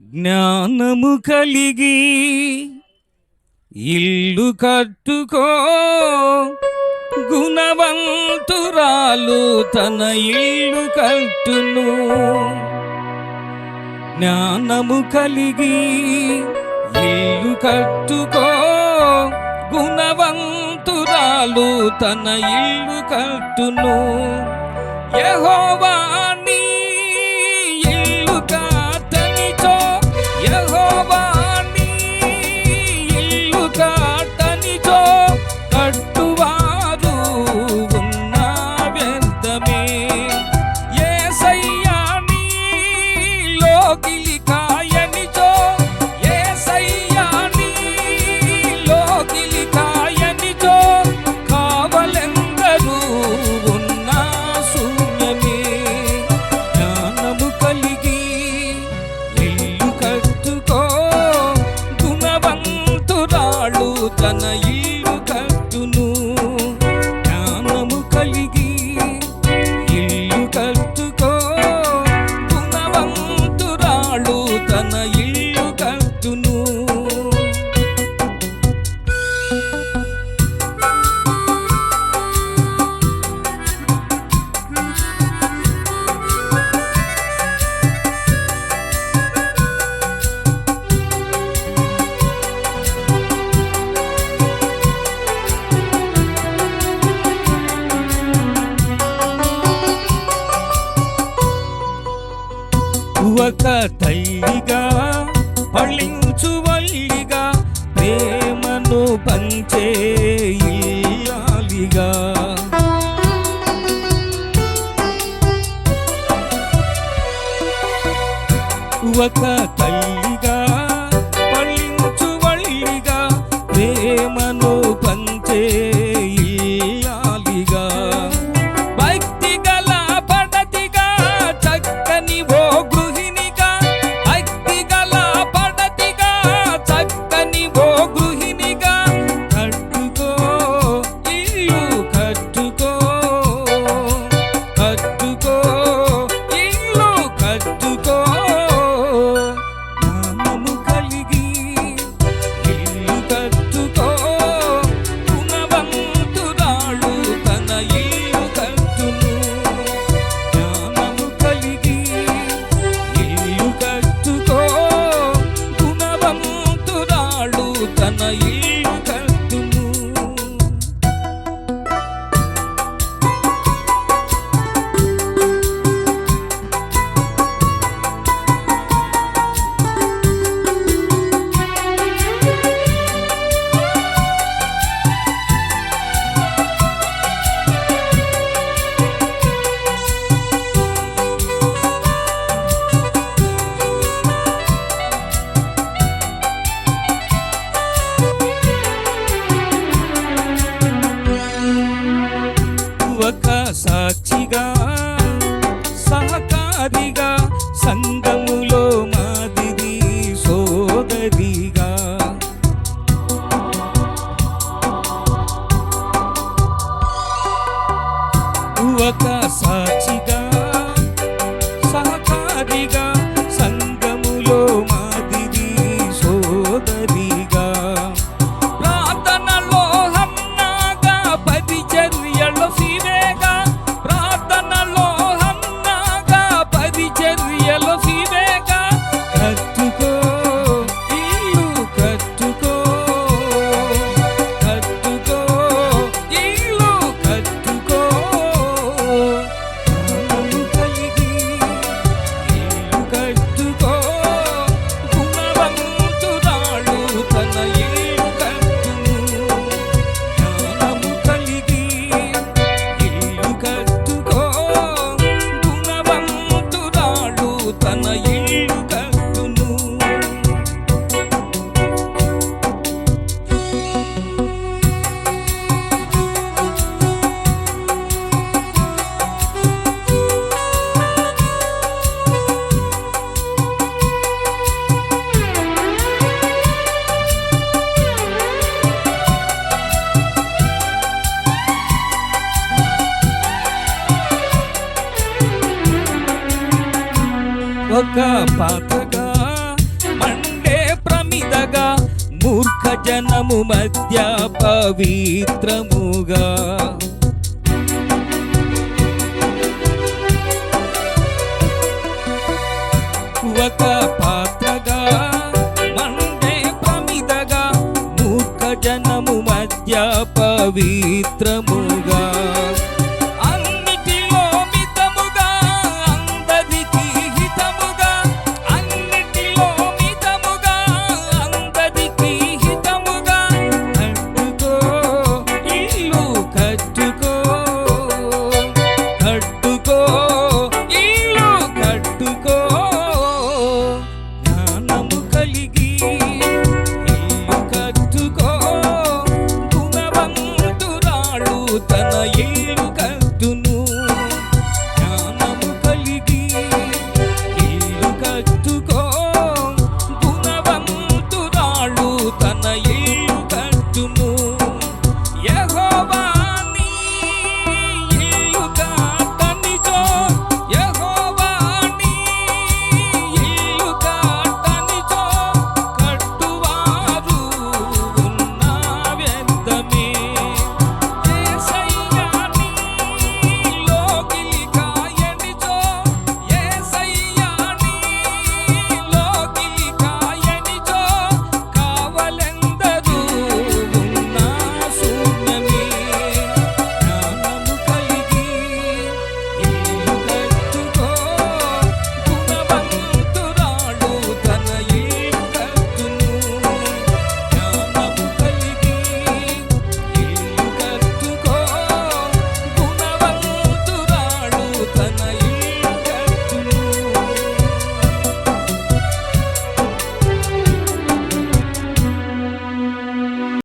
జ్ఞానము కలిగి ఇల్లు కట్టుకో. గుణవంతురాలు తన ఇల్లు కట్టును. జ్ఞానము కలిగి ఇల్లు కట్టుకో. గుణవంతురాలు తన ఇల్లు కట్టును. ఒక తల్లిగా పళ్ళించు వల్లిగా ప్రేమను పంచే ఇల్లాలిగా. ఒక తల్లిగా Love. ఒక పాతగా మండే ప్రమిదగా మూర్ఖ జనము మధ్య పవిత్రముగా. ఒక పాత్రగా మండే ప్రమిదగా మూర్ఖ జనము మధ్య పవిత్రముగా.